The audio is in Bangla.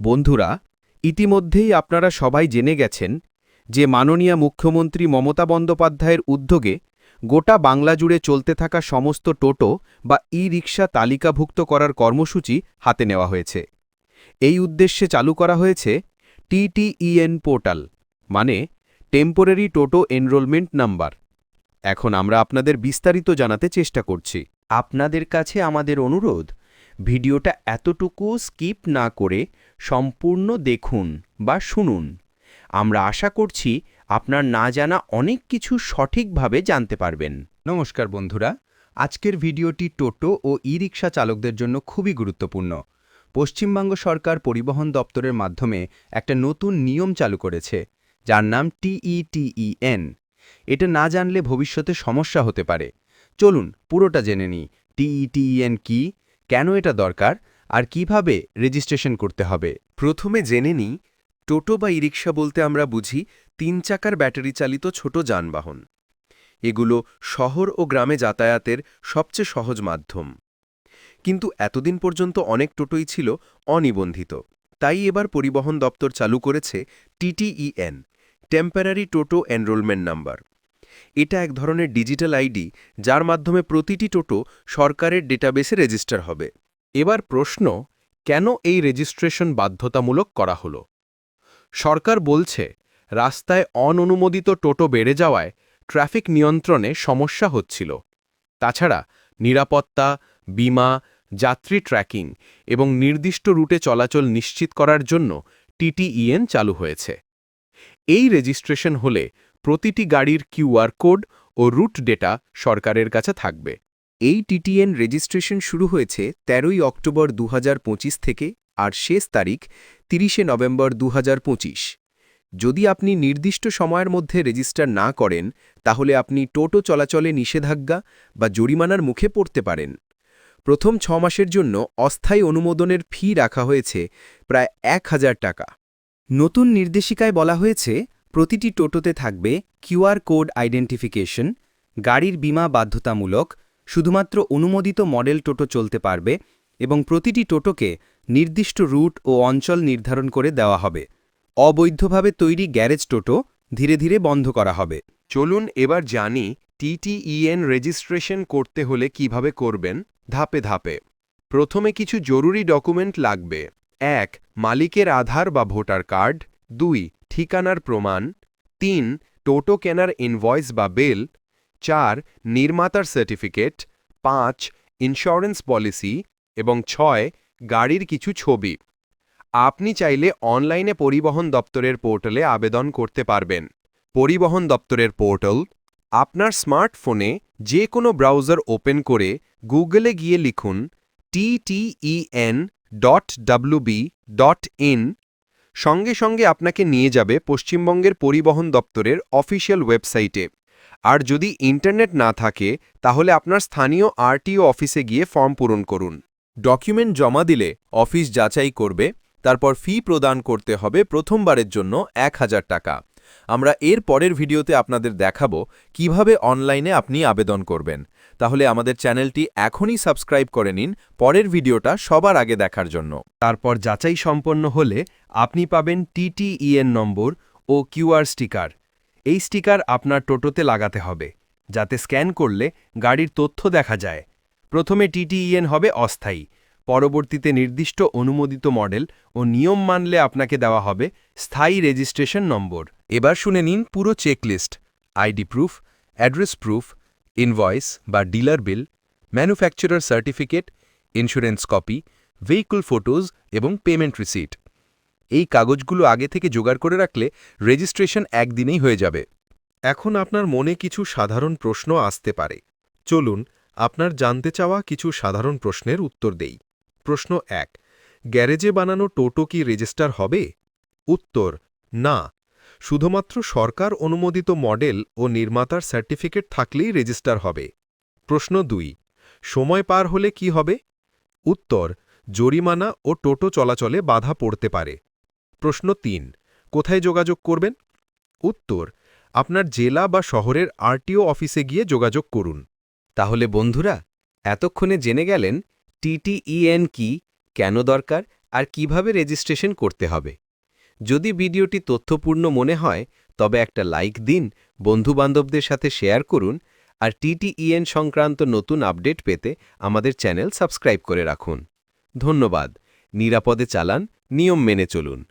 বন্ধুরা, ইতিমধ্যেই আপনারা সবাই জেনে গেছেন যে মাননীয় মুখ্যমন্ত্রী মমতা বন্দ্যোপাধ্যায়ের উদ্যোগে গোটা বাংলা জুড়ে চলতে থাকা সমস্ত টোটো বা ই রিক্সা তালিকাভুক্ত করার কর্মসূচি হাতে নেওয়া হয়েছে। এই উদ্দেশ্যে চালু করা হয়েছে টিটিইএন পোর্টাল মানে টেম্পোরারি টোটো এনরোলমেন্ট নাম্বার। এখন আমরা আপনাদের বিস্তারিত জানাতে চেষ্টা করছি। আপনাদের কাছে আমাদের অনুরোধ ভিডিওটা এতটুকু স্কিপ না করে সম্পূর্ণ দেখুন বা শুনুন। আমরা আশা করছি আপনার না জানা অনেক কিছু সঠিকভাবে জানতে পারবেন। নমস্কার বন্ধুরা, আজকের ভিডিওটি টোটো ও ই রিক্সা চালকদের জন্য খুবই গুরুত্বপূর্ণ। পশ্চিমবঙ্গ সরকার পরিবহন দপ্তরের মাধ্যমে একটা নতুন নিয়ম চালু করেছে, যার নাম টিইটিইএন। এটা না জানলে ভবিষ্যতে সমস্যা হতে পারে। চলুন পুরোটা জেনে নিই, টিইটিইএন কি? কেন এটা দরকার আর কীভাবে রেজিস্ট্রেশন করতে হবে? প্রথমে জেনে নিই, টোটো বা ইরিক্সা বলতে আমরা বুঝি তিন চাকার ব্যাটারি চালিত ছোট যানবাহন। এগুলো শহর ও গ্রামে যাতায়াতের সবচেয়ে সহজ মাধ্যম। কিন্তু এতদিন পর্যন্ত অনেক টোটোই ছিল অনিবন্ধিত। তাই এবার পরিবহন দপ্তর চালু করেছে TTEN temporary toto enrolment number. এটা এক ধরনের ডিজিটাল আইডি যার মাধ্যমে প্রতিটি টোটো সরকারের ডেটাবেসে রেজিস্টার হবে। এবার প্রশ্ন, কেন এই রেজিস্ট্রেশন বাধ্যতামূলক করা হলো? সরকার বলছে, রাস্তায় অননুমোদিত টোটো বেড়ে যাওয়ায় ট্রাফিক নিয়ন্ত্রণে সমস্যা হচ্ছিল। তাছাড়া নিরাপত্তা, বিমা, যাত্রী ট্র্যাকিং এবং নির্দিষ্ট রুটে চলাচল নিশ্চিত করার জন্য টিটিইএন চালু হয়েছে। এই রেজিস্ট্রেশন হলে প্রতিটি গাড়ির কিউআর কোড ও রুট ডেটা সরকারের কাছে থাকবে। এই টিটিএন রেজিস্ট্রেশন শুরু হয়েছে তেরোই অক্টোবর দু হাজার পঁচিশ থেকে আর শেষ তারিখ তিরিশে নভেম্বর দু হাজার পঁচিশ। যদি আপনি নির্দিষ্ট সময়ের মধ্যে রেজিস্টার না করেন, তাহলে আপনি টোটো চলাচলে নিষেধাজ্ঞা বা জরিমানার মুখে পড়তে পারেন। প্রথম ছ মাসের জন্য অস্থায়ী অনুমোদনের ফি রাখা হয়েছে প্রায় এক হাজার টাকা। নতুন নির্দেশিকায় বলা হয়েছে প্রতিটি টোটোতে থাকবে কিউআর কোড আইডেন্টিফিকেশন, গাড়ির বীমা বাধ্যতামূলক, শুধুমাত্র অনুমোদিত মডেল টোটো চলতে পারবে এবং প্রতিটি টোটোকে নির্দিষ্ট রুট ও অঞ্চল নির্ধারণ করে দেওয়া হবে। অবৈধভাবে তৈরি গ্যারেজ টোটো ধীরে ধীরে বন্ধ করা হবে। চলুন এবার জানি টিটিইএন রেজিস্ট্রেশন করতে হলে কীভাবে করবেন? ধাপে ধাপে। প্রথমে কিছু জরুরি ডকুমেন্ট লাগবে। এক, মালিকের আধার বা ভোটার কার্ড। দুই ঠিকানার প্রমাণ, তিন, টোটো কেনার ইনভয়েস বা বিল চার, নির্মাতার সার্টিফিকেট পাঁচ ইন্স্যুরেন্স পলিসি এবং ছয়, গাড়ির কিছু ছবি। আপনি চাইলে অনলাইনে পরিবহন দপ্তরের পোর্টালে আবেদন করতে পারবেন। পরিবহন দপ্তরের পোর্টাল আপনার স্মার্টফোনে যে কোনো ব্রাউজার ওপেন করে গুগলে গিয়ে লিখুন TTEN dot WB dot in সঙ্গে সঙ্গে আপনাকে নিয়ে যাবে পশ্চিমবঙ্গের পরিবহন দপ্তরের অফিসিয়াল ওয়েবসাইটে। আর যদি ইন্টারনেট না থাকে, তাহলে আপনার স্থানীয় আরটিও অফিসে গিয়ে ফর্ম পূরণ করুন। ডকুমেন্ট জমা দিলে অফিস যাচাই করবে, তারপর ফি প্রদান করতে হবে প্রথমবারের জন্য এক হাজার টাকা। আমরা এর পরের ভিডিওতে আপনাদের দেখাবো কীভাবে অনলাইনে আপনি আবেদন করবেন। তাহলে আমাদের চ্যানেলটি এখনই সাবস্ক্রাইব করে নিন পরের ভিডিওটা সবার আগে দেখার জন্য। তারপর যাচাই সম্পন্ন হলে আপনি পাবেন টিটিইএন নম্বর ও কিউআর স্টিকার। এই স্টিকার আপনার টোটোতে লাগাতে হবে, যাতে স্ক্যান করলে গাড়ির তথ্য দেখা যায়। প্রথমে টিটিইএন হবে অস্থায়ী, পরবর্তীতে নির্দিষ্ট অনুমোদিত মডেল ও নিয়ম মানলে আপনাকে দেওয়া হবে স্থায়ী রেজিস্ট্রেশন নম্বর। এবার শুনে নিন পুরো checklist, ID proof, address proof, invoice বা dealer bill, manufacturer certificate, insurance copy, vehicle photos এবং পেমেন্ট রিসিট। এই কাগজগুলো আগে থেকে জোগাড় করে রাখলে রেজিস্ট্রেশন একদিনেই হয়ে যাবে। এখন আপনার মনে কিছু সাধারণ প্রশ্ন আসতে পারে। চলুন, আপনার জানতে চাওয়া কিছু সাধারণ প্রশ্নের উত্তর দেই। প্রশ্ন এক, গ্যারেজে বানানো টোটো কি রেজিস্টার হবে? উত্তর, না। শুধুমাত্র সরকার অনুমোদিত মডেল ও নির্মাতার সার্টিফিকেট থাকলেই রেজিস্টার হবে। প্রশ্ন দুই, সময় পার হলে কি হবে? উত্তর, জরিমানা ও টোটো চলাচলে বাধা পড়তে পারে। প্রশ্ন তিন, কোথায় যোগাযোগ করবেন? উত্তর, আপনার জেলা বা শহরের আরটিও অফিসে গিয়ে যোগাযোগ করুন। তাহলে বন্ধুরা, এতক্ষণে জেনে গেলেন টিটিইএন কি, কেন দরকার, আর কীভাবে রেজিস্ট্রেশন করতে হবে। যদি ভিডিওটি তথ্যপূর্ণ মনে হয়, তবে একটা লাইক দিন, বন্ধুবান্ধবদের সাথে শেয়ার করুন, আর টিটিইএন সংক্রান্ত নতুন আপডেট পেতে আমাদের চ্যানেল সাবস্ক্রাইব করে রাখুন। ধন্যবাদ। নিরাপদে চালান, নিয়ম মেনে চলুন।